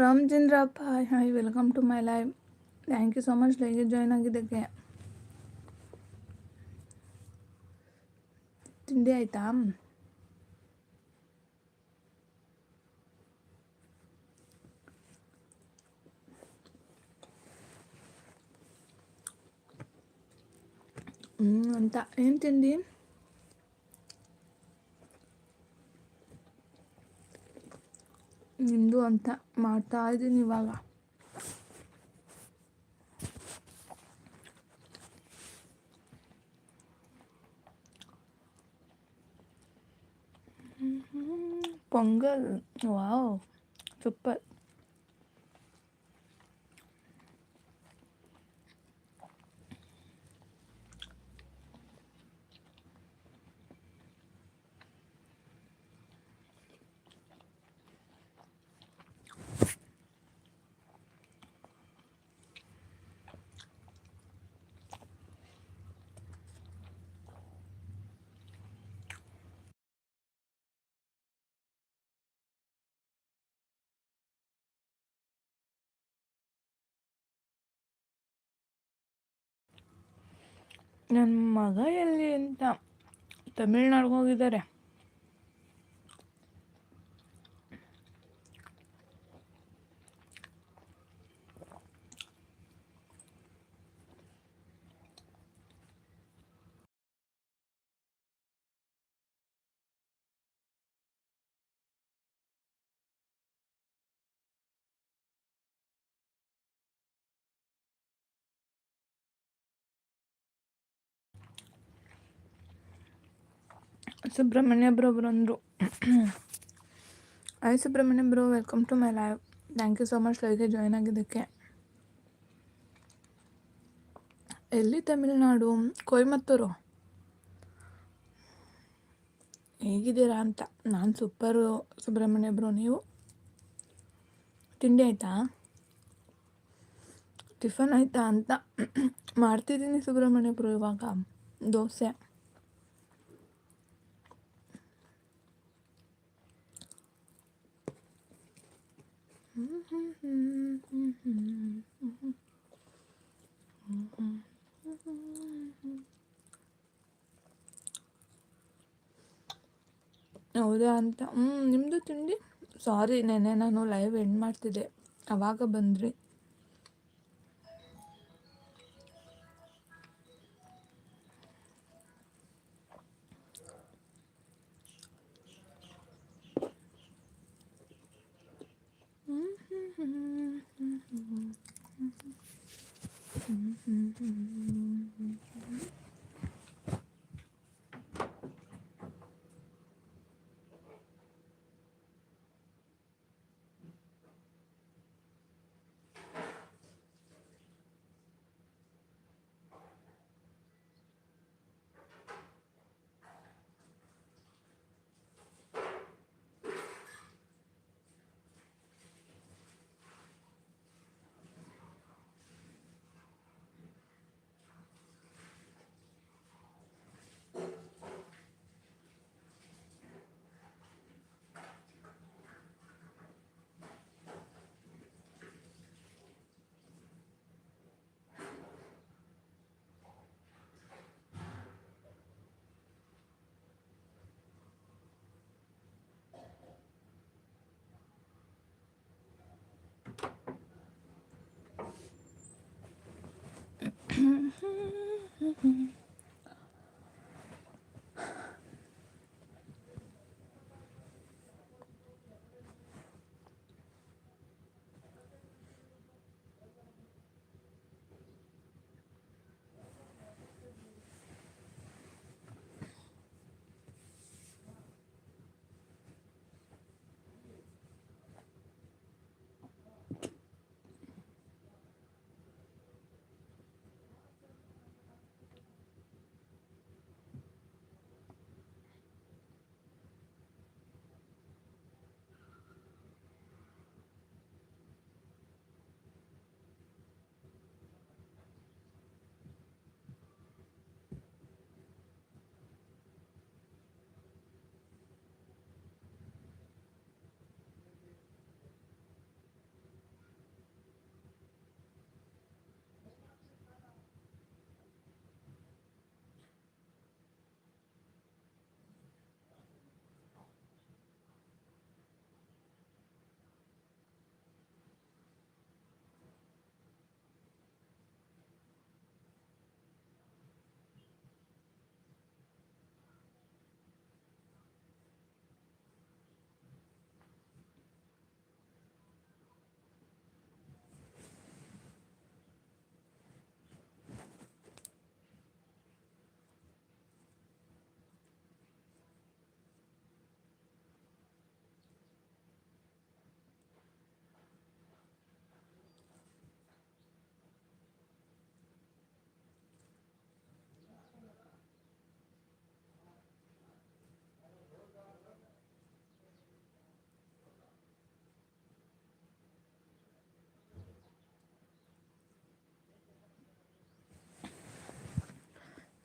Ramachandrappa hi hi welcome to my live thank you so much ಲೈಗೆ join ಆಗಿದ್ದಕ್ಕೆ ತಿಂಡಿ ಆಯಿತಾ ಹ್ಞೂ ಅಂತ ಏನು ತಿಂಡಿ ನಿಮ್ಮದು ಅಂತ ಮಾಡ್ತಾ ಇದ್ದೀನಿ ಇವಾಗ. Pongal wow super. ನನ್ನ ಮಗ ಎಲ್ಲಿ ಅಂತ ತಮಿಳ್ನಾಡಿಗೆ ಹೋಗಿದ್ದಾರೆ. ಸುಬ್ರಹ್ಮಣ್ಯ ಬ್ರೋ ಅಂದರು I Subrahmanya bro welcome to my live thank you so much ಲೈವ್ಗೆ join ಆಗಿದ್ದಕ್ಕೆ. ಎಲ್ಲಿ ತಮಿಳ್ನಾಡು? ಕೊಯಮತ್ತೂರು. ಹೇಗಿದ್ದೀರಾ ಅಂತ. ನಾನು ಸೂಪರು ಸುಬ್ರಹ್ಮಣ್ಯ ಬ್ರೋ, ನೀವು? ತಿಂಡಿ ಆಯಿತಾ? ಟಿಫನ್ ಆಯಿತಾ ಅಂತ. ಮಾಡ್ತಿದ್ದೀನಿ ಸುಬ್ರಹ್ಮಣ್ಯ ಬ್ರೋ ಇವಾಗ. ದೋಸೆ. ಹೌದಾ ಅಂತ? ಹ್ಞೂ ನಿಮ್ಮದು ತಿಂಡಿ? ಸಾರಿ ನೆನೆ ನಾನು ಲೈವ್ ಎಂಡ್ ಮಾಡ್ತಿದ್ದೆ. ಅವಾಗ ಬಂದ್ರಿ mm-hmm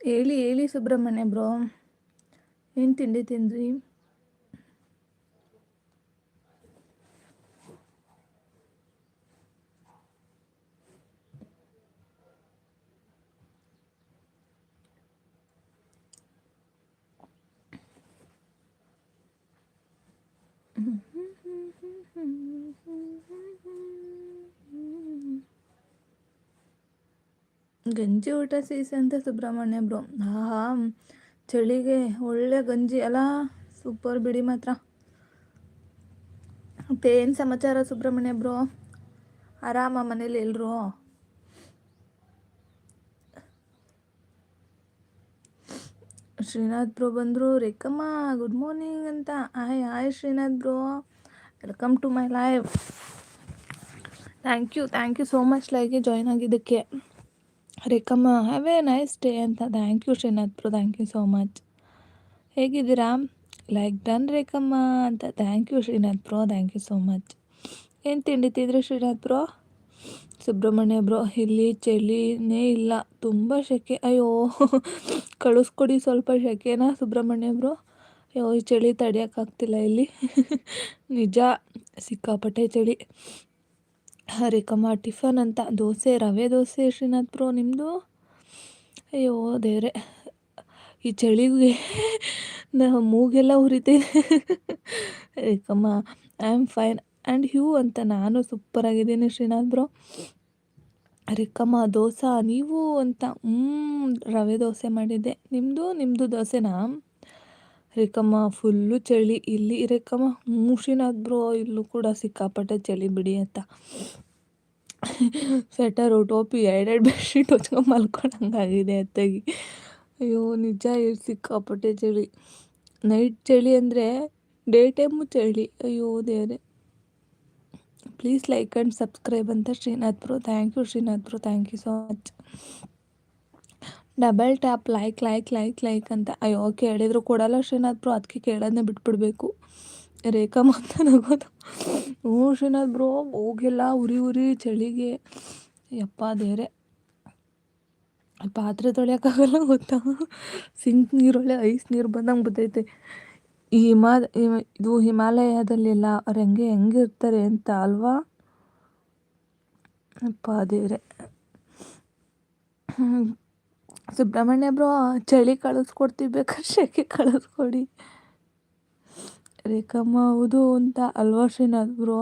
ಹೇಳಿ ಹೇಳಿ ಸುಬ್ರಹ್ಮಣ್ಯ ಬ್ರೋ ಏನು ತಿಂಡಿ ತಿಂದ್ರಿ ಗಂಜಿ ಊಟ ಸೀಸೆ ಅಂತ ಸುಬ್ರಹ್ಮಣ್ಯ ಬ್ರೋ. ಆಹಾ, ಚಳಿಗೆ ಒಳ್ಳೆ ಗಂಜಿ. ಅಲ್ಲ ಸೂಪರ್ ಬಿಡಿ ಮಾತ್ರ. ಮತ್ತೆ ಏನು ಸಮಾಚಾರ ಸುಬ್ರಹ್ಮಣ್ಯ ಬ್ರೋ? ಆರಾಮ ಮನೇಲಿ ಎಲ್ಲರೂ ಶ್ರೀನಾಥ್ ಬ್ರೋ ಬಂದರು. ರೇಖಮ್ಮ ಗುಡ್ ಮಾರ್ನಿಂಗ್ ಅಂತ. Hi hi Srinath bro. Welcome to my life thank you thank you so much ಲೈಗೆ join ಆಗಿದ್ದಕ್ಕೆ. Rekhamma have a nice day ಅಂತ. Thank you Srinath bro thank you so much ಹೇಗಿದ್ದೀರಾ? Like done Rekhamma ಅಂತ. Thank you Srinath bro thank you so much ಏನು ತಿಂಡಿ ತಿಂದ್ರಿ Srinath bro Subrahmanya bro ಇಲ್ಲಿ ಚಳಿನೇ ಇಲ್ಲ. ತುಂಬ ಸೆಕೆ ಅಯ್ಯೋ, ಕಳಿಸ್ಕೊಡಿ ಸ್ವಲ್ಪ ಸೆಕೆನಾ ಸುಬ್ರಹ್ಮಣ್ಯ ಬ್ರೋ ಅಯ್ಯೋ, ಈ ಚಳಿ ತಡಿಯೋಕ್ಕಾಗ್ತಿಲ್ಲ ಇಲ್ಲಿ. ನಿಜ, ಸಿಕ್ಕಾಪಟ್ಟೆ ಚಳಿ. ರೇಖಮ್ಮ ಟಿಫನ್ ಅಂತ, ದೋಸೆ, ರವೆ ದೋಸೆ, ಶ್ರೀನಾಥ್ ಬ್ರೋ ನಿಮ್ಮದು ಅಯ್ಯೋ, ದೇವ್ರೆ. ಈ ಚಳಿಗೆ ನಾ ಮೂಗೆಲ್ಲ ಉರಿತಿದೆ Rekhamma I am fine. And you ಅಂತ ನಾನು ಸೂಪರಾಗಿದ್ದೀನಿ ಶ್ರೀನಾಥ್ ಬ್ರೋ. ರೇಖಮ್ಮ ದೋಸೆ, ನೀವು ಅಂತ ಹ್ಞೂ ರವೆ ದೋಸೆ ಮಾಡಿದ್ದೆ. ನಿಮ್ಮದು ನಿಮ್ಮದು ದೋಸೆನಾ? ರೇಖಮ್ಮ, ಫುಲ್ಲು ಚಳಿ. ಇಲ್ಲಿ ರೇಖಮ್ಮ ಶ್ರೀನಾಥ್ ಬ್ರೋ, ಇಲ್ಲೂ ಕೂಡ ಸಿಕ್ಕಾಪಟ್ಟೆ ಚಳಿ ಬಿಡಿ ಅಂತ. ಸ್ವೆಟರು ಟೋಪಿ ಎರಡೆರಡು ಬೆಡ್ಶೀಟ್ ಹೊಚ್ಕೊಂಡು ಮಲ್ಕೊಳಂಗಾಗಿದೆ ಅತ್ತಾಗಿ. ಅಯ್ಯೋ, ನಿಜ ಇಲ್ಲಿ ಸಿಕ್ಕಾಪಟ್ಟೆ ಚಳಿ. ನೈಟ್ ಚಳಿ ಅಂದರೆ ಡೇ ಟೈಮು ಚಳಿ. ಅಯ್ಯೋ, ದೇವರೇ. ಪ್ಲೀಸ್ ಲೈಕ್ ಆ್ಯಂಡ್ ಸಬ್ಸ್ಕ್ರೈಬ್ ಅಂತ Srinath bro. Thank you Srinath bro. Thank you so much double tap, like like like like ಅಂತ. ಅಯ್ಯೋ, ಕೇಳಿದ್ರು ಕೊಡಲ್ಲ ಶ್ರೀನಾಥ್ ಬ್ರೋ ಅದಕ್ಕೆ ಕೇಳೋದನ್ನೇ ಬಿಟ್ಬಿಡ್ಬೇಕು. ರೇಖಾ ಮಾತ ನಗೋದು. ಹ್ಞೂ ಶ್ರೀನಾಥ್ ಬ್ರೋ, ಹೋಗಿಲ್ಲ ಉರಿ ಉರಿ, ಚಳಿಗೆ. ಯಪ್ಪ ದೇರೆ ಪಾತ್ರೆ ತೊಳೆಯೋಕ್ಕಾಗಲ್ಲ ಗೊತ್ತಾ? ಸಿಂಕ್ ನೀರೊಳ್ಳೆ ಐಸ್ ನೀರು ಬಂದಂಗೆ ಬರ್ತೈತೆ ಈ ಹಿಮಾ, ಇದು ಹಿಮಾಲಯದಲ್ಲೆಲ್ಲ ಅವ್ರು ಹೆಂಗೆ ಹೆಂಗಿರ್ತಾರೆ ಅಂತ ಅಲ್ವಾ? ಅಪ್ಪ ದೇವ್ರೆ. ಸುಬ್ರಹ್ಮಣ್ಯ ಬ್ರೋ, ಚಳಿ ಕಳಿಸ್ಕೊಡ್ತೀವಿ ಬೇಕಾದ್ರೆ ಶೆಕೆ ಕಳಿಸ್ಕೊಡಿ. ರೇಖಮ್ಮ, ಹೌದು ಅಂತ ಅಲ್ವಾ ಶ್ರೀನಾಥ್ ಬ್ರೋ.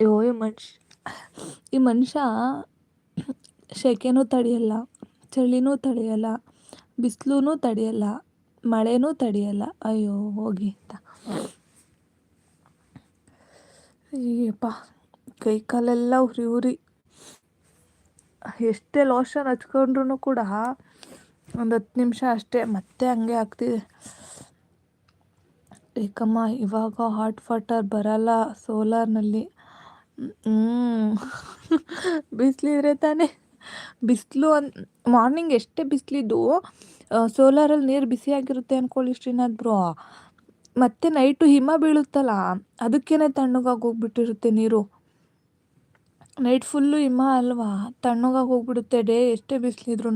ಅಯ್ಯೋ, ಈ ಮನುಷ್ಯ ಈ ಮನುಷ್ಯ ಶೆಕೆನೂ ತಡೆಯಲ್ಲ, ಚಳಿನೂ ತಡೆಯಲ್ಲ ಬಿಸಿಲೂ ತಡೆಯಲ್ಲ, ಮಳೆನೂ ತಡೆಯಲ್ಲ. ಅಯ್ಯೋ, ಹೋಗಿ ಅಂತ. ಅಯ್ಯಪ್ಪ, ಕೈ ಕಾಲೆಲ್ಲ ಉರಿ ಉರಿ. ಎಷ್ಟೇ ಲೋಷನ್ ಹಚ್ಕೊಂಡ್ರೂ ಕೂಡ ಒಂದು ಹತ್ತು ನಿಮಿಷ ಅಷ್ಟೇ ಮತ್ತೆ ಹಂಗೆ ಆಗ್ತಿದೆ. ಏಕಮ್ಮ, ಇವಾಗ ಹಾಟ್ ವಾಟರ್ ಬರಲ್ಲ ಸೋಲಾರ್ನಲ್ಲಿ ಹ್ಞೂ ಬಿಸಿಲಿದ್ರೆ ತಾನೇ. ಬಿಸಿಲು ಅನ್ ಮಾರ್ನಿಂಗ್ ಎಷ್ಟೇ ಬಿಸಿಲಿದ್ದು ಸೋಲಾರಲ್ಲಿ ನೀರು ಬಿಸಿಯಾಗಿರುತ್ತೆ ಅಂದ್ಕೊಳ್ಳಿ ಶ್ರೀನಾಥ್ ಬ್ರೋ. ಮತ್ತೆ ನೈಟು ಹಿಮ ಬೀಳುತ್ತಲ್ಲ, ಅದಕ್ಕೇನೆ ತಣ್ಣಗಾಗಿ ಹೋಗ್ಬಿಟ್ಟಿರುತ್ತೆ ನೀರು. ನೈಟ್ ಫುಲ್ಲು ಹಿಮ ಅಲ್ವಾ? ತಣ್ಣಗಾಗಿ ಹೋಗ್ಬಿಡುತ್ತೆ ಡೇ, ಎಷ್ಟೇ ಬಿಸಿಲಿದ್ರು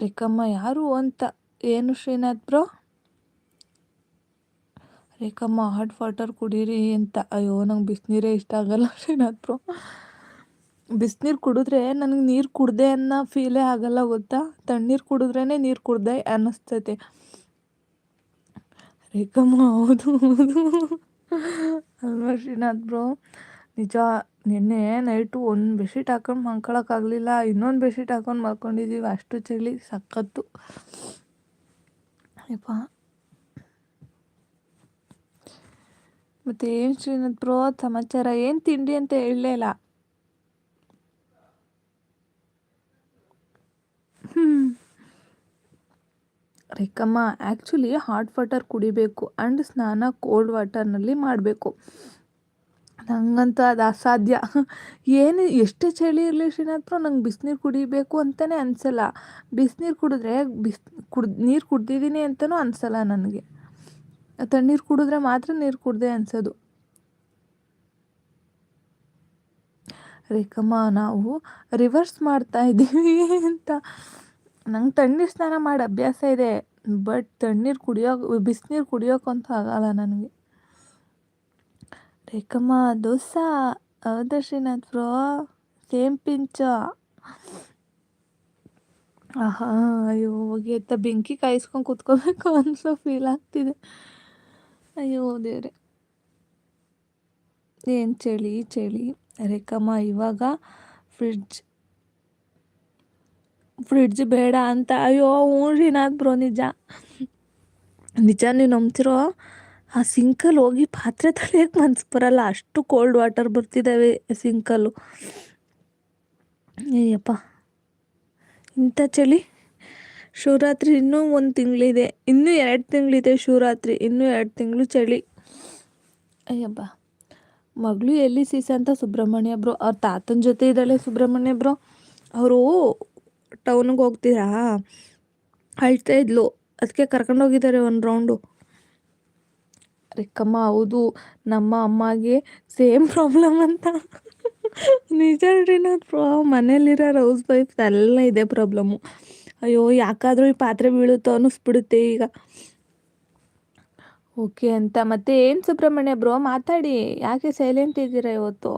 ರೇಖಮ್ಮ ಯಾರು ಅಂತ? ಏನು Srinath bro? Rekhamma hot water ಕುಡೀರಿ ಅಂತ. ಅಯ್ಯೋ, ನಂಗೆ ಬಿಸಿನೀರೇ ಇಷ್ಟ ಆಗಲ್ಲ ಶ್ರೀನಾಥ್ ಬ್ರೋ. ಬಿಸಿನೀರು ಕುಡಿದ್ರೆ ನನಗೆ ನೀರು ಕುಡ್ದೆ ಅನ್ನೋ ಫೀಲೇ ಆಗಲ್ಲ ಗೊತ್ತಾ? ತಣ್ಣೀರು ಕುಡಿದ್ರೇ ನೀರು ಕುಡ್ದೆ ಅನ್ನಿಸ್ತೈತೆ. ರೇಖಮ್ಮ, ಹೌದು ಹೌದು. ಅಲ್ವಾ ಶ್ರೀನಾಥ್ ಬ್ರೋ? ನಿಜ ನಿನ್ನೆ ನೈಟು ಒಂದು ಬೆಡ್ಶೀಟ್ ಹಾಕೊಂಡು ಮಲ್ಕೊಳಕ್ಕಾಗಲಿಲ್ಲ, ಇನ್ನೊಂದು ಬೆಡ್ಶೀಟ್ ಹಾಕೊಂಡು ಮಲ್ಕೊಂಡಿದ್ದೀವಿ ಅಷ್ಟು ಚಳಿ ಸಖತ್ತು. ಯಪ್ಪ. ಮತ್ತು ಏನು ಶ್ರೀನಾಥ್ ಪ್ರೋ ಸಮಾಚಾರ? ಏನು ತಿಂಡಿ ಅಂತ ಹೇಳಲೇ ಇಲ್ಲ. ರೇಖಮ್ಮ ಆ್ಯಕ್ಚುಲಿ ಹಾಟ್ ವಾಟರ್ ಕುಡಿಬೇಕು ಆ್ಯಂಡ್ ಸ್ನಾನ ಕೋಲ್ಡ್ ವಾಟರ್ನಲ್ಲಿ ಮಾಡಬೇಕು. ನಂಗಂತೂ ಅದು ಅಸಾಧ್ಯ. ಏನು ಎಷ್ಟು ಚಳಿ ಇರಲಿ ಶ್ರೀನಾಥ್ರು ನಂಗೆ ಬಿಸಿನೀರು ಕುಡಿಬೇಕು ಅಂತಲೇ ಅನಿಸಲ್ಲ. ಬಿಸಿನೀರು ಕುಡಿದ್ರೆ ಬಿಸ್, ಕುಡ್, ನೀರು ಕುಡ್ದಿದ್ದೀನಿ ಅಂತಲೂ ಅನಿಸಲ್ಲ ನನಗೆ. ತಣ್ಣೀರು ಕುಡಿದ್ರೆ ಮಾತ್ರ ನೀರು ಕುಡ್ದೆ ಅನಿಸೋದು. ರೇಖಮ್ಮ ನಾವು ರಿವರ್ಸ್ ಮಾಡ್ತಾ ಇದ್ದೀವಿ ಅಂತ. ನಂಗೆ ತಣ್ಣೀರು ಸ್ನಾನ ಮಾಡಿ ಅಭ್ಯಾಸ ಇದೆ, ಬಟ್ ತಣ್ಣೀರು ಕುಡಿಯೋ, ಬಿಸಿನೀರು ಕುಡಿಯೋಕ್ಕಂತೂ ಆಗಲ್ಲ ನನಗೆ. ರೇಖಮ್ಮ, ದೋಸಾ ಹೌದು ಶ್ರೀನಾಥ್ ಬ್ರೋ ಸೇಮ್ ಪಿಂಚ ಆಹಾ, ಅಯ್ಯೋ ಹೋಗಿ ಅಂತ ಬೆಂಕಿ ಕಾಯಿಸ್ಕೊಂಡು ಕುತ್ಕೋಬೇಕು ಅನ್ಸೋ ಫೀಲ್ ಆಗ್ತಿದೆ. ಅಯ್ಯೋ, ದೇವ್ರೆ. ಏನು ಚಳಿ ಚಳಿ. ರೇಖಮ್ಮ, ಇವಾಗ ಫ್ರಿಡ್ಜ್ ಫ್ರಿಡ್ಜ್ ಬೇಡ ಅಂತ. ಅಯ್ಯೋ ಹ್ಞೂ ಶ್ರೀನಾಥ್ ಬ್ರೋ, ನಿಜ. ನಿಜ ನೀವು ನಂಬ್ತಿರೋ ಆ ಸಿಂಕಲ್ಲಿ ಹೋಗಿ ಪಾತ್ರೆ ತೊಳೆಯೋಕ್ಕೆ ಮನ್ಸು ಬರಲ್ಲ. ಅಷ್ಟು ಕೋಲ್ಡ್ ವಾಟರ್ ಬರ್ತಿದ್ದಾವೆ ಸಿಂಕಲ್ಲು. ಅಯ್ಯಪ್ಪ. ಇಂಥ ಚಳಿ. ಶಿವರಾತ್ರಿ ಇನ್ನೂ ಒಂದು ತಿಂಗಳಿದೆ. ಇನ್ನೂ ಎರಡು ತಿಂಗಳಿದೆ ಶಿವರಾತ್ರಿ. ಇನ್ನೂ ಎರಡು ತಿಂಗಳು ಚಳಿ. ಅಯ್ಯಪ್ಪ. ಮಗಳು ಎಲ್ಲಿ ಸೀಸ ಅಂತ ಸುಬ್ರಹ್ಮಣ್ಯ ಬ್ರೋ. ಅವ್ರ ತಾತನ ಜೊತೆ ಇದ್ದಾಳೆ ಸುಬ್ರಹ್ಮಣ್ಯ ಬ್ರೋ. ಅವರು ಟೌನಿಗೆ ಹೋಗ್ತೀರಾ? ಅಳ್ತಾ ಇದ್ಲು. ಅದಕ್ಕೆ ಕರ್ಕೊಂಡೋಗಿದ್ದಾರೆ ಒಂದು ರೌಂಡು ರಿಕ್ಕಮ್ಮ ಹೌದು, ನಮ್ಮ ಅಮ್ಮಗೆ ಸೇಮ್ ಪ್ರಾಬ್ಲಮ್ ಅಂತ. ನಿಜ ಶ್ರೀನಾಥ್ ಬ್ರೋ ಮನೇಲಿರೋ ರೌಸ್ ವೈಫ್ ಎಲ್ಲ ಇದೆ ಪ್ರಾಬ್ಲಮ್ಮು ಅಯ್ಯೋ, ಯಾಕಾದರೂ ಈ ಪಾತ್ರೆ ಬೀಳುತ್ತೋ ಅನ್ನಿಸ್ಬಿಡುತ್ತೆ ಈಗ. ಓಕೆ ಅಂತ. ಮತ್ತೆ ಏನು ಸುಬ್ರಹ್ಮಣ್ಯ ಬ್ರೋ ಮಾತಾಡಿ. ಯಾಕೆ ಸೈಲೆಂಟ್ ಇದ್ದೀರಾ ಇವತ್ತು?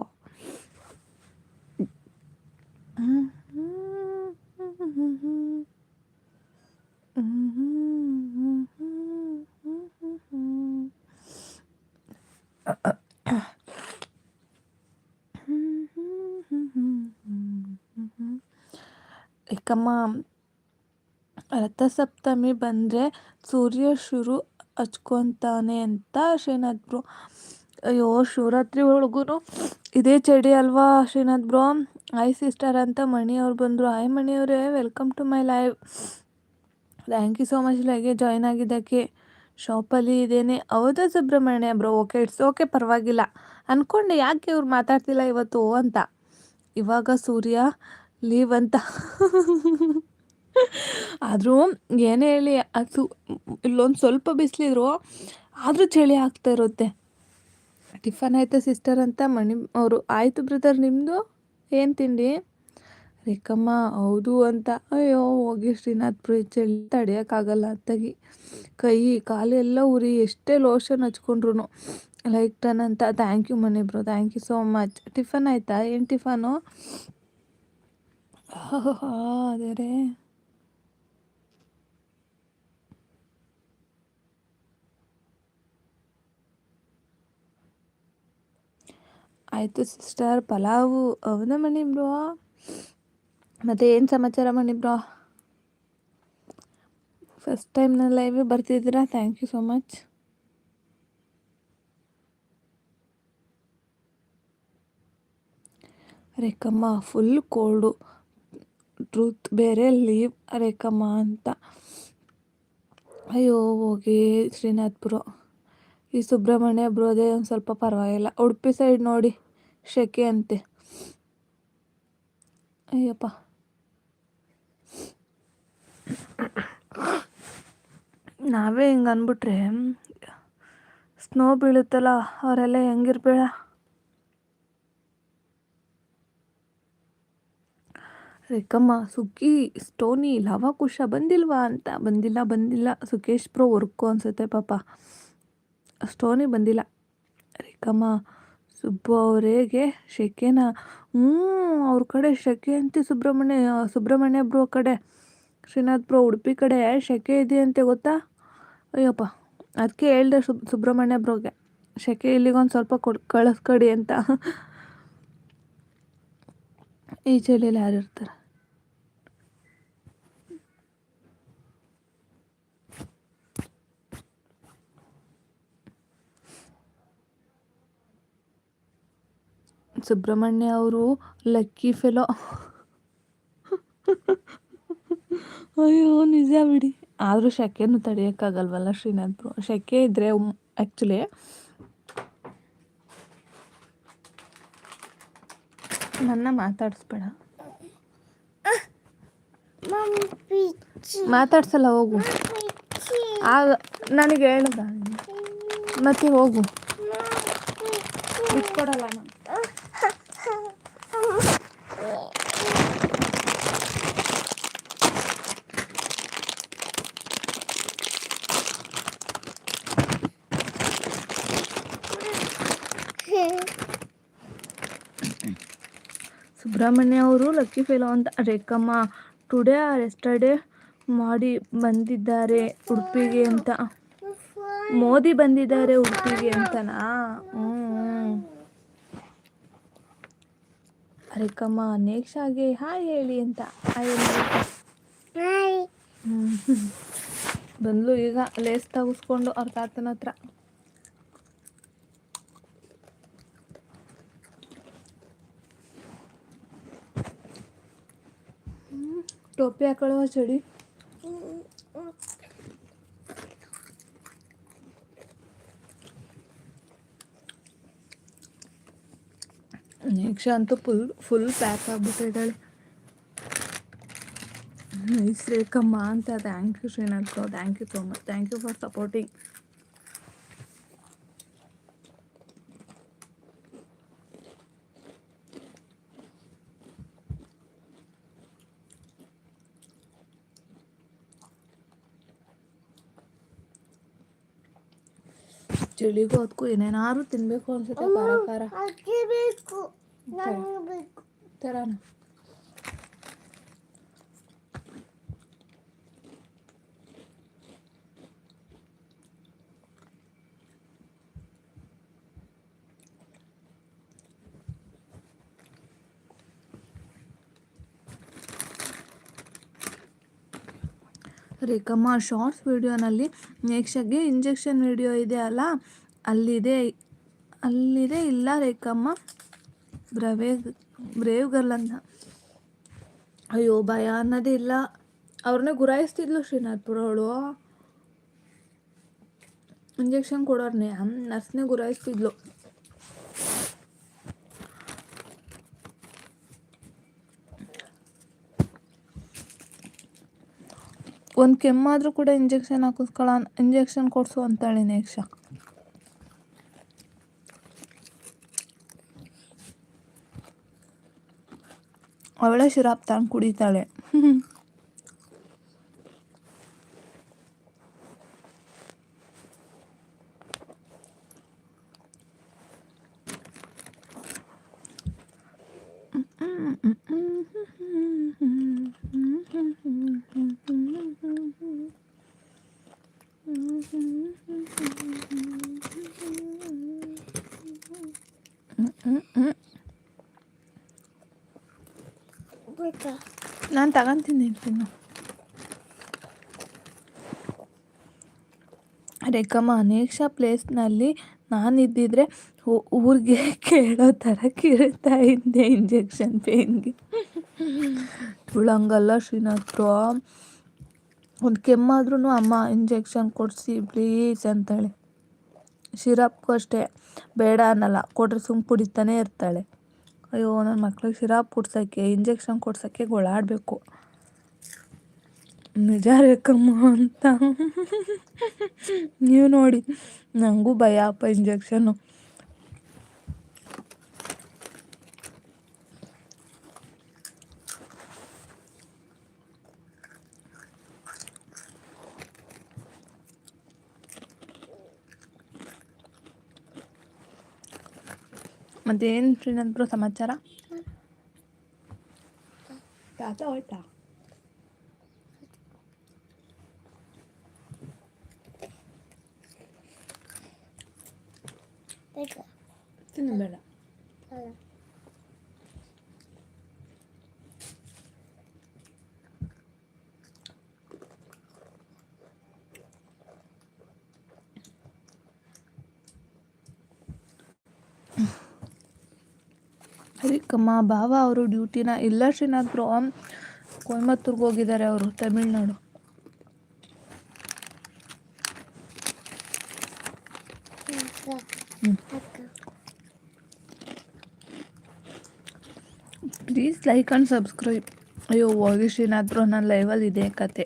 ಏಕಮ್ಮ ರಥಸಪ್ತಮಿ ಬಂದರೆ ಸೂರ್ಯ ಶುರು ಹಚ್ಕೊತಾನೆ ಅಂತ ಶ್ರೀನಾಥ್ ಬ್ರೋ. ಅಯ್ಯೋ, ಶಿವರಾತ್ರಿ ಒಳಗೂ ಇದೇ ಚಡಿ ಅಲ್ವಾ ಶ್ರೀನಾಥ್ ಬ್ರೋ? ಆಯ್ ಸಿಸ್ಟರ್ ಅಂತ ಮಣಿ ಅವ್ರು ಬಂದರು. Hi ಮಣಿಯವರೇ welcome to my live thank you so much ಲೈಗೆ join ಆಗಿದ್ದಕ್ಕೆ. ಶಾಪಲ್ಲಿ ಇದ್ದೇನೆ ಹೌದಾ Subrahmanya bro? Okay it's okay ಪರವಾಗಿಲ್ಲ. ಅಂದ್ಕೊಂಡೆ ಯಾಕೆ ಇವ್ರು ಮಾತಾಡ್ತಿಲ್ಲ ಇವತ್ತು ಅಂತ. ಇವಾಗ ಸೂರ್ಯ ಲೀವ್ ಅಂತ. ಆದರೂ ಏನೇ ಹೇಳಿ, ಅದು ಇಲ್ಲೊಂದು ಸ್ವಲ್ಪ ಬಿಸಿಲಿದ್ರು, ಆದರೂ ಚಳಿ ಆಗ್ತಾ ಇರುತ್ತೆ. ಟಿಫನ್ ಆಯಿತಾ ಸಿಸ್ಟರ್ ಅಂತ ಮಣಿ, ಅವರು, ಆಯಿತು ಬ್ರದರ್ ನಿಮ್ಮದು ಏನು ತಿಂಡಿ? ರೇಖಮ್ಮ, ಹೌದು ಅಂತ. ಅಯ್ಯೋ, ಹೋಗಿ ಶ್ರೀನಾಥ್ ಪುರಿ ಚಳಿ ತಡೆಯೋಕ್ಕಾಗಲ್ಲ ಅಂತಾಗಿ ಕೈ, ಕಾಲು ಎಲ್ಲ ಉರಿ, ಎಷ್ಟೇ ಲೋಷನ್ ಹಚ್ಕೊಂಡ್ರು ಲೈಕ್ ಟನ್ ಅಂತ ಥ್ಯಾಂಕ್ ಯು ಮನೆ bro thank you so much tiffin ಆಯಿತಾ? ಏನು ಟಿಫನು ಅದೇ ರೇ ಆಯಿತು ಸಿಸ್ಟರ್, ಪಲಾವು, ಅವನ ಮಣಿ ಬ್ರೋ. ಮತ್ತು ಏನು ಸಮಾಚಾರ ಮಣಿ ಬ್ರೋ? ಫಸ್ಟ್ ಟೈಮ್ ನನ್ನ live ಬರ್ತಿದ್ದೀರಾ? Thank you so much Rekhamma full cold truth ಬೇರೆ ಲೀವ್ ರೇಖಮ್ಮ ಅಂತ. ಅಯ್ಯೋ, ಹೋಗಿ ಶ್ರೀನಾಥ್ಪುರ ಈ ಸುಬ್ರಹ್ಮಣ್ಯ ಬ್ರೋದೇ ಒಂದು ಸ್ವಲ್ಪ ಪರವಾಗಿಲ್ಲ. ಉಡುಪಿ ಸೈಡ್ ನೋಡಿ, ಶೆಕೆ ಅಂತೆ. ಅಯ್ಯಪ್ಪ. ನಾವೇ ಹಿಂಗೆ ಅಂದ್ಬಿಟ್ರೆ, ಸ್ನೋ ಬೀಳುತ್ತಲ್ಲ, ಅವರೆಲ್ಲ ಹೆಂಗಿರ್ಬೇಡ. ರೇಖಮ್ಮ ಸುಗ್ಗಿ ಸ್ಟೋನಿ ಲವ ಖುಷ ಬಂದಿಲ್ವಾ ಅಂತ. ಬಂದಿಲ್ಲ ಬಂದಿಲ್ಲ. ಸುಖೇಶ್ ಪ್ರೋ ವರ್ಕು ಅನ್ಸುತ್ತೆ ಪಾಪ. ಸ್ಟೋನಿ ಬಂದಿಲ್ಲ. ರೇಖಮ್ಮ ಸುಬ್ಬು ಅವರೇಗೆ ಶೆಕೆನ. ಹ್ಞೂ, ಅವ್ರ ಕಡೆ ಶೆಕೆ ಅಂತ ಸುಬ್ರಹ್ಮಣ್ಯ ಸುಬ್ರಹ್ಮಣ್ಯ ಬ್ರೋ ಕಡೆ. ಶ್ರೀನಾಥ್ ಬ್ರೋ ಉಡುಪಿ ಕಡೆ ಶೆಕೆ ಅಂತ ಗೊತ್ತಾ? ಅಯ್ಯಪ್ಪ ಅದಕ್ಕೆ ಹೇಳ್ದೆ ಸುಬ್, ಸುಬ್ರಹ್ಮಣ್ಯ ಬ್ರೋಗೆ. ಶೆಕೆ ಇಲ್ಲಿಗೊಂದು ಸ್ವಲ್ಪ ಕೊಡ್, ಕಳಿಸ್ಕೊಡಿ ಅಂತ. ಈ ಚಳಿಯಲ್ಲಿ ಯಾರು ಇರ್ತಾರೆ? ಸುಬ್ರಹ್ಮಣ್ಯ ಅವರು ಲಕ್ಕಿ ಫೆಲೋ. ಅಯ್ಯೋ, ನಿಜ ಬಿಡಿ. ಆದರೂ ಶೆಕೆನೂ ತಡೆಯೋಕ್ಕಾಗಲ್ವಲ್ಲ ಶ್ರೀನಾಥ್ ಬ್ರೋ? ಶೆಕೆ ಇದ್ದರೆ ಆ್ಯಕ್ಚುಲಿ ನನ್ನ ಮಾತಾಡಿಸ್ಬೇಡ. ಮಾತಾಡ್ಸಲ್ಲ, ಹೋಗು. ಆಗ ನನಗೆ ಹೇಳ್ದ ಮತ್ತೆ ಹೋಗು. ಬಿಟ್ಕೊಡಲ್ಲ ನಾನು. ಸುಬ್ರಹ್ಮಣ್ಯ ಅವರು ಲಕ್ಕಿ ಫೇಲೋ ಅಂತ ರೇಖಮ್ಮ ಟುಡೇ ಆರ್ ಎಸ್ಟರ್ಡೇ ಮಾಡಿ ಬಂದಿದ್ದಾರೆ ಉಡುಪಿಗೆ ಅಂತ. ಮೋದಿ ಬಂದಿದ್ದಾರೆ ಉಡುಪಿಗೆ ಅಂತನಾ? ಹ್ಞೂ ರೇಖಮ್ಮ ನೇಕ್ಷಾಗೆ ಹಾಯ್ ಹೇಳಿ ಅಂತ. ಹಾಯ್ ಬಂದ್ಲು ಈಗ ಲೇಸ್ ತಗಿಸ್ಕೊಂಡು ಅವ್ರ ತಾತನ ಹತ್ರ. ಟೋಪಿ ಹಾಕೊಳ್ಳುವ ಚಳಿ ನೆಕ್ಸ್ಟ್ ಅಂತೂ ಫುಲ್ ಫುಲ್ ಪ್ಯಾಕ್ ಆಗ್ಬಿಟ್ಟಿದ್ದಾಳೆ ನೈಸ್ ರೇಖಮ್ಮ ಅಂತ thank you Srinath bro thank you so much thank you for supporting ಚಳಿಗೂ ಅದಕ್ಕೂ ಏನೇನಾದ್ರು ತಿನ್ಬೇಕು ಅನ್ಸುತ್ತೆ. ಖಾರ ಖಾರ ಬೇಕು ರೇಖಮ್ಮ ಶಾರ್ಟ್ಸ್ ವಿಡಿಯೋನಲ್ಲಿ ನೆಕ್ಸ್ಟಾಗಿ ಇಂಜೆಕ್ಷನ್ ವಿಡಿಯೋ ಇದೆ ಅಲ್ಲ? ಅಲ್ಲಿದೆ ಅಲ್ಲಿದೆ ಇಲ್ಲ ರೇಖಮ್ಮ ಬ್ರವೇ ಬ್ರೇವ್ ಗರ್ಲ್ ಅಂತ ಅಯ್ಯೋ, ಭಯ ಅನ್ನೋದೇ ಇಲ್ಲ. ಅವ್ರನ್ನೇ ಗುರಾಯಿಸ್ತಿದ್ಲು ಶ್ರೀನಾಥ್ಪುರ ಅವಳು. ಇಂಜೆಕ್ಷನ್ ಕೊಡೋರ್ನೇ, ನರ್ಸ್ನೇ ಗುರಾಯಿಸ್ತಿದ್ಲು. ಒಂದು ಕೆಮ್ಮಾದರೂ ಕೂಡ ಇಂಜೆಕ್ಷನ್ ಹಾಕಿಸ್ಕೊಳ ಇಂಜೆಕ್ಷನ್ ಕೊಡಿಸು ಅಂತಾಳೆ ನೇಕ್ಷ. ಅವಳೇ ಶಿರಾಪ್ ತಂದು ಕುಡಿತಾಳೆ ಬೇಕಾ ನಾನು ತಿನ್ನು ರೇಖಮ್ಮ ಅನೇಕ ಪ್ಲೇಸ್ನಲ್ಲಿ ನಾನಿದ್ದಿದ್ರೆ ಊರಿಗೆ ಕೇಳೋ ಥರ ಕಿರುತ್ತಾ ಇದ್ದೆ ಇಂಜೆಕ್ಷನ್ ಪೇನ್ಗೆ ಬಿಳಂಗಲ್ಲ ಶ್ರೀನಾಥ್ರು ಒಂದು ಕೆಮ್ಮಾದ್ರೂ ಅಮ್ಮ ಇಂಜೆಕ್ಷನ್ ಕೊಡಿಸಿ ಪ್ಲೀಸ್ ಅಂತಾಳೆ. ಶಿರಪ್ಗೂ ಅಷ್ಟೇ. ಬೇಡ ಅನ್ನಲ್ಲ, ಕೊಟ್ರೆ ಸುಮ್ಮ ಕುಡಿತಾನೆ ಇರ್ತಾಳೆ. ಅಯ್ಯೋ ನನ್ನ ಮಕ್ಳಿಗೆ ಶಿರಾಪ್ ಕುಡ್ಸೋಕ್ಕೆ ಇಂಜೆಕ್ಷನ್ ಕೊಡ್ಸೋಕ್ಕೆ ಗೋಳಾಡಬೇಕು. ನಿಜ ರೇಕಮ್ಮ ಅಂತ ನೀವು ನೋಡಿ ನನಗೂ ಭಯ ಅಪ್ಪ ಇಂಜೆಕ್ಷನ್ನು ಮತ್ತೇನು ಶ್ರೀನಾಥ್ ಬ್ರೋ ಸಮಾಚಾರ ತಾತ ಹೋಯ್ತಾ ಬೇಕಾ ತಿನ್ನು ಬೇಡ ಅಲ್ಲ ಅದಕ್ಕಮ್ಮ ಭಾವ ಅವರು ಡ್ಯೂಟಿನ ಇಲ್ಲ ಶ್ರೀನಾಥ್ ಬ್ರೋ ಕೊಯಮತ್ತೂರ್ಗೆ ಹೋಗಿದ್ದಾರೆ ಅವರು ತಮಿಳ್ನಾಡು. ಲೈಕ್ ಆ್ಯಂಡ್ ಸಬ್ಸ್ಕ್ರೈಬ್ ಅಯ್ಯೋ ಹೋಗಿಶ್ ಏನಾದರೂ ನನ್ನ ಲೈವಲ್ಲಿ ಇದೆ ಕತೆ.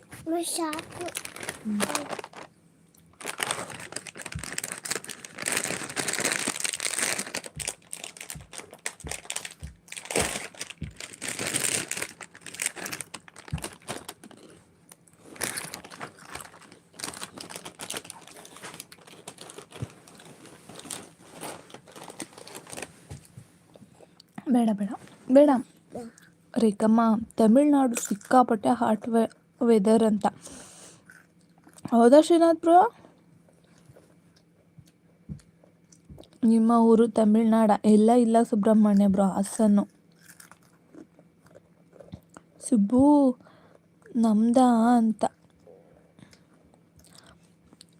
ಬೇಡ ಬೇಡ. ಬೇಡ. ರೇಖಮ್ಮ, ತಮಿಳ್ನಾಡು ಸಿಕ್ಕಾಪಟ್ಟೆ ಹಾಟ್ ವೆ ವೆದರ್ ಅಂತ. ಹೌದಾ ಶ್ರೀನಾಥ್ ಬ್ರೋ ನಿಮ್ಮ ಊರು ತಮಿಳ್ನಾಡ. ಎಲ್ಲ ಇಲ್ಲ ಸುಬ್ರಹ್ಮಣ್ಯ ಬ್ರೋ, ಹಾಸನ್ನು. ಸುಬ್ಬು, ನಮ್ದ ಅಂತ.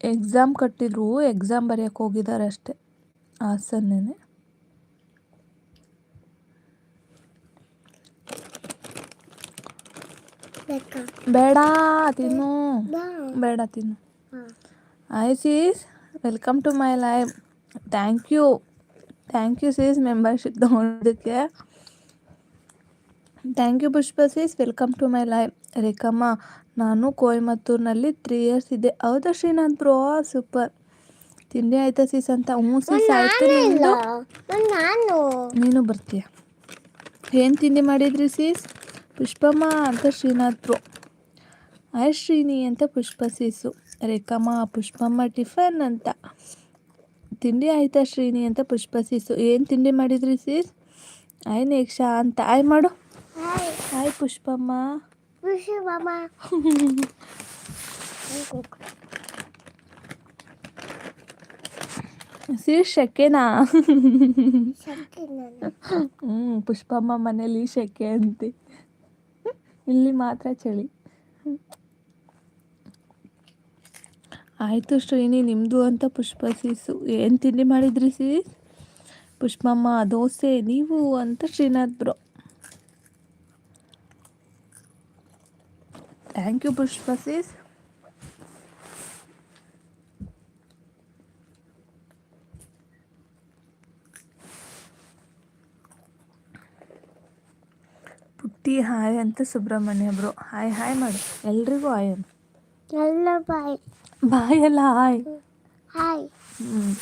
ಎಕ್ಸಾಮ್ ಕಟ್ಟಿದ್ರು ಎಕ್ಸಾಮ್ ಬರೆಯೋಕೆ ಹೋಗಿದ್ದಾರೆ ಅಷ್ಟೆ, ಹಾಸನ್ನೇನೆ. ಬೇಕಾ ಬೇಡ ತಿನ್ನು. ಬೇಡ ತಿನ್ನು. I hi sis welcome to my life thank you thank you sis membership ತಗೊಂಡಿದ್ದಕ್ಕೆ. Thank you Pushpa sis welcome to my life Rekhamma ನಾನು ಕೊಯಮತ್ತೂರಿನಲ್ಲಿ ತ್ರೀ ಇಯರ್ಸ್ ಇದೆ ಹೌದಾ ಶ್ರೀನಾಥ್ ಬ್ರೋ ಸೂಪರ್ ತಿಂಡಿ ಆಯ್ತಾ ಸೀಸ್ ಅಂತ? ಹ್ಞೂ ಸೀಸ್ ಆಯ್ತು. ನೀನು ಬರ್ತೀಯ? ಏನು ತಿಂಡಿ ಮಾಡಿದ್ರಿ ಸೀಸ್ ಪುಷ್ಪಮ್ಮ ಅಂತ ಶ್ರೀನಾಥ್ರು. ಬ್ರೋ ಆಯ್ ಶ್ರೀನಿ ಅಂತ ಪುಷ್ಪ ಸೀಸು. ರೇಖಮ್ಮ ಪುಷ್ಪಮ್ಮ ಟಿಫನ್ ಅಂತ. ತಿಂಡಿ ಆಯ್ತಾ ಶ್ರೀನಿ ಅಂತ ಪುಷ್ಪ ಸೀಸು. ಏನು ತಿಂಡಿ ಮಾಡಿದ್ರಿ ಸೀಸ್? ಆಯ್ ನೇಕ್ಷ ಅಂತ. ಆಯ್ ಮಾಡು. ಆಯ್ ಪುಷ್ಪಮ್ಮ. ಸೀರ್ ಶೆಕೆನಾ? ಹ್ಞೂ ಪುಷ್ಪಮ್ಮ ಮನೇಲಿ ಶೆಕೆ ಅಂತೆ. ಇಲ್ಲಿ ಮಾತ್ರ ಚಳಿ. ಆಯಿತು ಶ್ರೀನಿ ನಿಮ್ಮದು ಅಂತ ಪುಷ್ಪ ಸೀಸು. ಏನು ತಿಂಡಿ ಮಾಡಿದ್ರಿ ಸೀಸ್ ಪುಷ್ಪಮ್ಮ, ದೋಸೆ, ನೀವು ಅಂತ Srinath bro. Thank you Pushpa sis. Hi ಅಂತ ಸುಬ್ರಹ್ಮಣ್ಯ ಬ್ರೋ. ಹಾಯ್ ಹಾಯ್ ಮಾಡು. ಎಲ್ರಿಗೂ ಹಾಯ್ ಅಂತ. ಎಲ್ಲ ಬಾಯ್. ಬಾಯಲ್ಲ ಹಾಯ್. ಹಾಯ್. ಹ್ಞೂ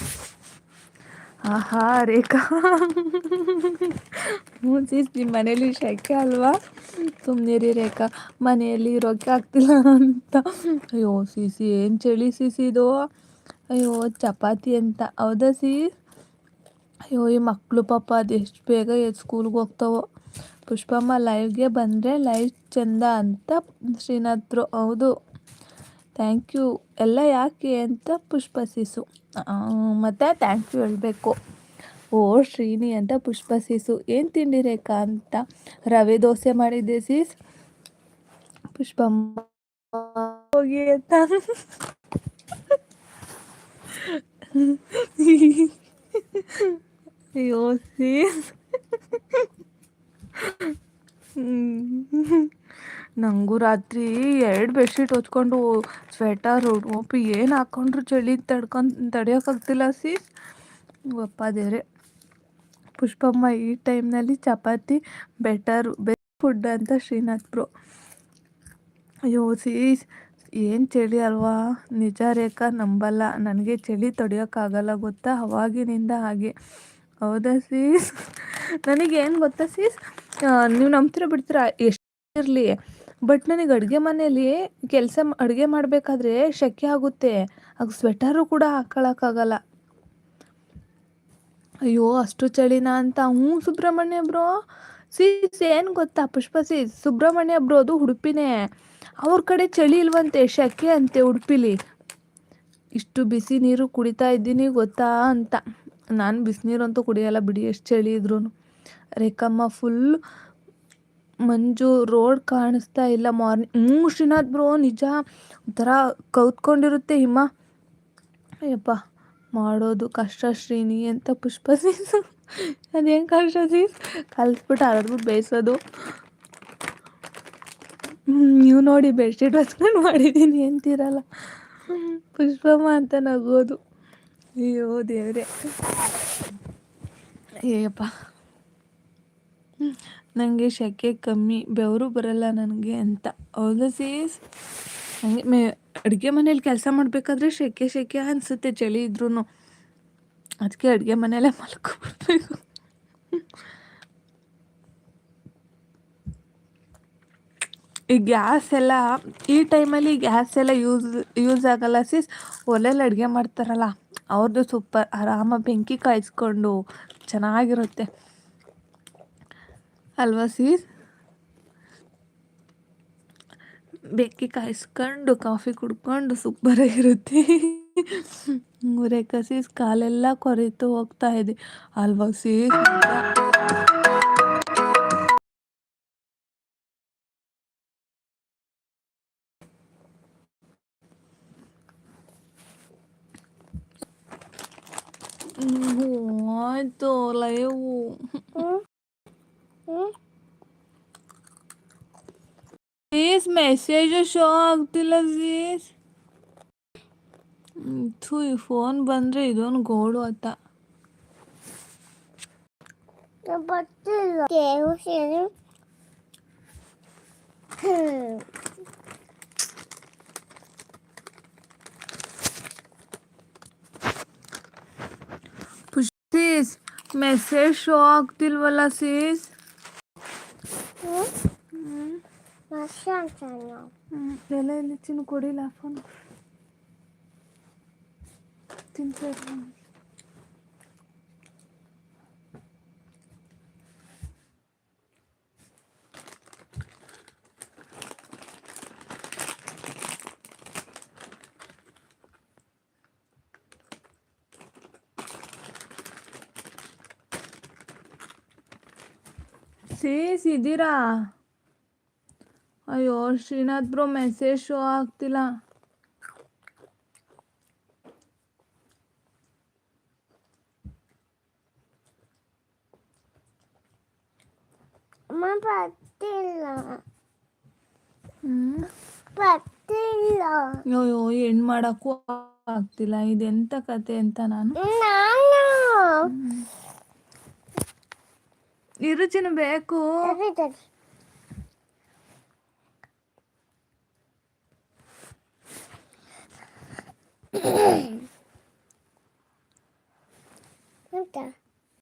ಆಹಾ ರೇಖಾ. ಹ್ಞೂ ಸೀಸ್ ನಿಮ್ಮ ಮನೇಲಿ ಶೆಕೆ ಅಲ್ವಾ? ಸುಮ್ಮನಿರಿ ರೇಖಾ. ಮನೆಯಲ್ಲಿ ಇರೋಕೆ ಆಗ್ತಿಲ್ಲ ಅಂತ. ಅಯ್ಯೋ ಸಿಸಿ ಏನು ಚಳಿ ಸಿಸಿದು ಅಯ್ಯೋ ಚಪಾತಿ ಅಂತ. ಹೌದಾ ಸಿ ಅಯ್ಯೋ ಈ ಮಕ್ಕಳು ಪಾಪ ಅದೆಷ್ಟು ಬೇಗ ಸ್ಕೂಲ್ಗೆ ಹೋಗ್ತಾವೋ. ಪುಷ್ಪಮ್ಮ ಲೈವ್ಗೆ ಬಂದರೆ ಲೈವ್ ಚಂದ ಅಂತ ಶ್ರೀನಾಥ್ರು, ಹೌದು. Thank you. ಎಲ್ಲ ಯಾಕೆ ಅಂತ ಪುಷ್ಪ ಸೀಸು. ಮತ್ತು ಥ್ಯಾಂಕ್ ಯು ಹೇಳಬೇಕು. ಓ, ಶ್ರೀನಿ ಅಂತ ಪುಷ್ಪ ಸೀಸು. ಏನು ತಿಂಡಿ ರೇಖಾ ಅಂತ? ರವೆ ದೋಸೆ ಮಾಡಿದ್ದೆ ಸೀಸ್. ಪುಷ್ಪಮ್ಮ ಹೋಗಿ ಅಂತ. ಅಯ್ಯೋ, ಸೀಸ್. ನನಗೂ ರಾತ್ರಿ ಎರಡು ಬೆಡ್ಶೀಟ್ ಹೊಚ್ಕೊಂಡು ಸ್ವೆಟರ್ ಒಪ್ಪಿ ಏನು ಹಾಕ್ಕೊಂಡ್ರು ಚಳಿ ತಡ್ಕೊಂಡು ತಡೆಯೋಕ್ಕಾಗ್ತಿಲ್ಲ ಸಿ. ಅಪ್ಪ ದೇವ್ರೆ ಪುಷ್ಪಮ್ಮ ಈ ಟೈಮ್ನಲ್ಲಿ ಚಪಾತಿ ಬೆಟರ್ ಬೆಸ್ಟ್ ಫುಡ್ ಅಂತ ಶ್ರೀನಾಥ್ ಬ್ರೋ. ಅಯ್ಯೋ ಸೀಸ್ ಏನು ಚಳಿ ಅಲ್ವಾ? ನಿಜ ರೇಖಾ, ನಂಬಲ್ಲ. ನನಗೆ ಚಳಿ ತಡೆಯೋಕ್ಕಾಗಲ್ಲ ಗೊತ್ತಾ? ಅವಾಗಿನಿಂದ ಹಾಗೆ. ಹೌದಾ ಸೀಸ್ ನನಗೇನು ಗೊತ್ತಾ ಸೀಸ್ ನೀವು ನಂಬ್ತೀರ ಬಿಡ್ತೀರ? ಎಷ್ಟು ಇರಲಿ. ಬಟ್ ನನಗೆ ಅಡುಗೆ ಮನೇಲಿ ಕೆಲಸ ಅಡುಗೆ ಮಾಡಬೇಕಾದ್ರೆ ಶೆಕೆ ಆಗುತ್ತೆ. ಆಗ ಸ್ವೆಟರು ಕೂಡ ಹಾಕ್ಕೊಳಕ್ಕಾಗಲ್ಲ ಅಯ್ಯೋ, ಅಷ್ಟು ಚಳಿನಾ ಅಂತ. ಹ್ಞೂ ಸುಬ್ರಹ್ಮಣ್ಯ ಬ್ರೋ. ಸೀಸ್ ಏನು ಗೊತ್ತಾ? ಪುಷ್ಪ ಸೀಸ್ ಸುಬ್ರಹ್ಮಣ್ಯ ಬ್ರೋ ಅದು ಉಡುಪಿನೇ. ಅವ್ರ ಕಡೆ ಚಳಿ ಇಲ್ವಂತೆ, ಶೆಕೆ ಅಂತೆ ಉಡುಪಿಲಿ. ಇಷ್ಟು ಬಿಸಿ ನೀರು ಕುಡಿತಾ ಇದ್ದೀನಿ ಗೊತ್ತಾ ಅಂತ. ನಾನು ಬಿಸಿನೀರಂತೂ ಕುಡಿಯಲ್ಲ ಬಿಡಿ, ಎಷ್ಟು ಚಳಿ ಇದ್ರೂ ರೇಖಮ್ಮ ಫುಲ್ ಮಂಜು ರೋಡ್ ಕಾಣಿಸ್ತಾ ಇಲ್ಲ. ಮಾರ್ನಿಂಗ್ ಹ್ಞೂ ಶ್ರೀನಾಥ್ ಬ್ರೋ ನಿಜ? ಒಂಥರ ಕೌತ್ಕೊಂಡಿರುತ್ತೆ ಹಿಮ. ಅಯ್ಯಪ್ಪ, ಮಾಡೋದು ಕಷ್ಟ ಶ್ರೀನಿ ಅಂತ ಪುಷ್ಪ ಸೀಸ್ ಅದೇನು ಕಷ್ಟ ಸೀಸ್ ಕಲಿಸ್ಬಿಟ್ಟು ಅರದ್ಬಿಟ್ಟು ಬೇಯಿಸೋದು. ನೀವು ನೋಡಿ ಬೆಡ್ಶೀಟ್ ಹೊಸ್ಕೊಂಡು ಮಾಡಿದ್ದೀನಿ ಅಂತೀರಲ್ಲ. ಪುಷ್ಪಮ್ಮ ಅಂತ ನಗೋದು. ಅಯ್ಯೋ ದೇವ್ರೆ. ಅಯ್ಯಪ್ಪ. ನನಗೆ ಶೆಕೆ ಕಮ್ಮಿ, ಬೆವರು ಬರಲ್ಲ ನನಗೆ ಅಂತ. ಹೌದಾ ಸೀಸ್ ಹಂಗೆ ಮೇ, ಅಡುಗೆ ಮನೇಲಿ ಕೆಲಸ ಮಾಡಬೇಕಾದ್ರೆ ಶೆಕೆ ಶೆಕೆ ಅನಿಸುತ್ತೆ ಚಳಿ ಇದ್ರೂ ಅದಕ್ಕೆ ಅಡುಗೆ ಮನೆಯಲ್ಲೇ ಮಲ್ಕೊಬಿಡ್ಬೇಕು ಈ ಗ್ಯಾಸ್ ಎಲ್ಲ, ಈ ಟೈಮಲ್ಲಿ ಗ್ಯಾಸ್ ಎಲ್ಲ ಯೂಸ್ ಯೂಸ್ ಆಗಲ್ಲ ಸೀಸ್ ಒಲೆಯಲ್ಲಿ ಅಡುಗೆ ಮಾಡ್ತಾರಲ್ಲ ಅವ್ರದ್ದು ಸೂಪರ್. ಆರಾಮಾಗಿ ಬೆಂಕಿ ಕಾಯಿಸ್ಕೊಂಡು ಚೆನ್ನಾಗಿರುತ್ತೆ. ಅಲ್ವಾ ಸೀಸ್? ಬೆಕ್ಕಿ ಕಾಯಿಸ್ಕೊಂಡು ಕಾಫಿ ಕುಡ್ಕೊಂಡು ಸೂಪರಾಗಿರುತ್ತೆ ರೇಖಾ ಸೀಸ್ ಕಾಲೆಲ್ಲ ಕೊರಿತು ಹೋಗ್ತಾ ಇದೆ. ಅಲ್ವಾ ಸೀಸ್? ಆಯ್ತು ಲೈವು ಹ್ಮ್ ಹ್ಮ್ ಸೀಸ್ ಮೆಸೇಜ್ ಶೋ ಆಗ್ತಿಲ್ಲ ಸೀಸ್ ಥೂ ಈ ಫೋನ್ ಬಂದರೆ ಇದೊಂದು ಗೋಳು ಆತ ನಾ ಬರ್ತಿಲ್ಲ ಕೇಳು ಸೇರಿ ಹ್ಮ್ ಸೀಸ್ ಮೆಸೇಜ್ ಶೋ ಆಗ್ತಿಲ್ವಲ್ಲ ಸೀಸ್ ಹ್ಮ್ ಮಸಾಂತನ ಎಲ್ಲ ಇಲ್ಲಿ ಚಿನ್ನು ಕೊಡಿಲ್ಲ ಫೋನ್ ತಿನ್ಬೇಕು ಸೀಸ್ ಇದ್ದೀರಾ ಅಯ್ಯೋ ಶ್ರೀನಾಥ್ ಬ್ರೋ ಮೆಸೇಜ್ ಶೋ ಆಗ್ತಿಲ್ಲ ಅಮ್ಮ ಬರ್ತಿಲ್ಲ ಹ್ಮ್ ಬರ್ತಿಲ್ಲ ಅಯ್ಯೋ ಹೆಣ್ಣು ಮಾಡೋಕ್ಕೂ ಆಗ್ತಿಲ್ಲ ಇದೆಂಥ ಕತೆ ಅಂತ ನಾನು ನಾನು ಇರು ಚಿನ್ನು ಬೇಕು ಸರಿ ಸರಿ ಅಂತ